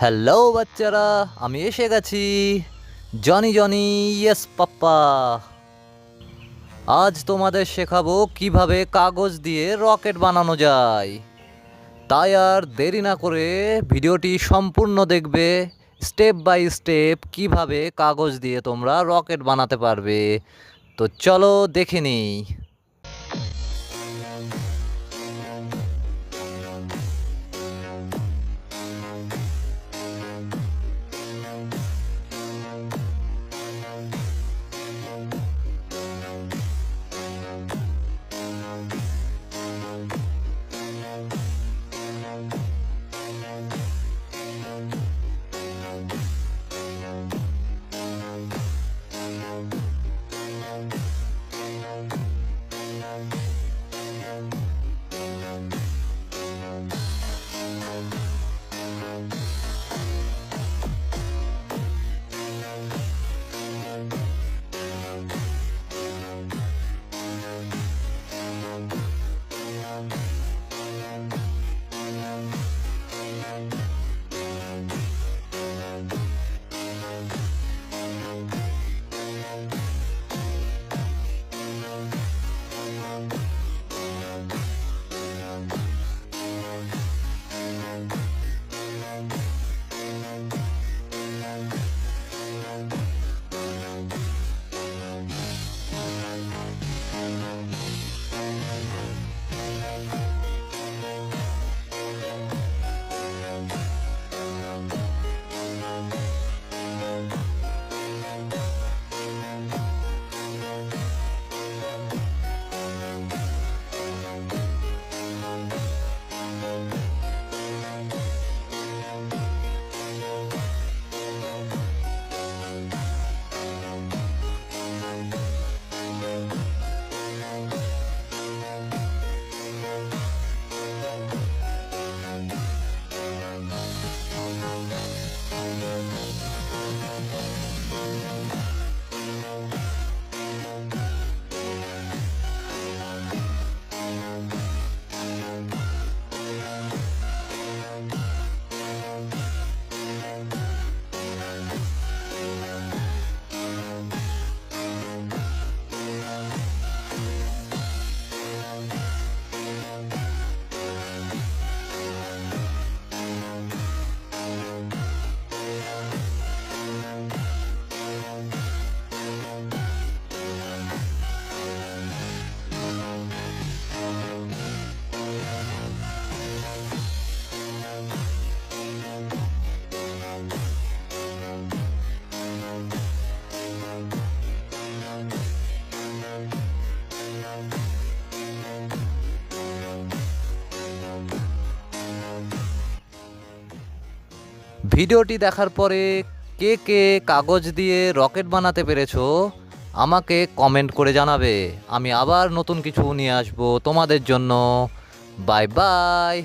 Hello বাচ্চারা, আমি এসে গেছি। জনি জনি ইয়েস পাপ্পা। আজ তোমাদের শেখাবো কীভাবে কাগজ দিয়ে রকেট বানানো যায়। তাই আর দেরি না করে ভিডিওটি সম্পূর্ণ দেখবে, স্টেপ বাই স্টেপ কীভাবে কাগজ দিয়ে তোমরা রকেট বানাতে পারবে। তো চলো দেখে নিই। ভিডিওটি দেখার পরে কে কে কাগজ দিয়ে রকেট বানাতে পেরেছ, আমাকে কমেন্ট করে জানাবে। আমি আবার নতুন কিছু নিয়ে আসব তোমাদের জন্য। Bye bye.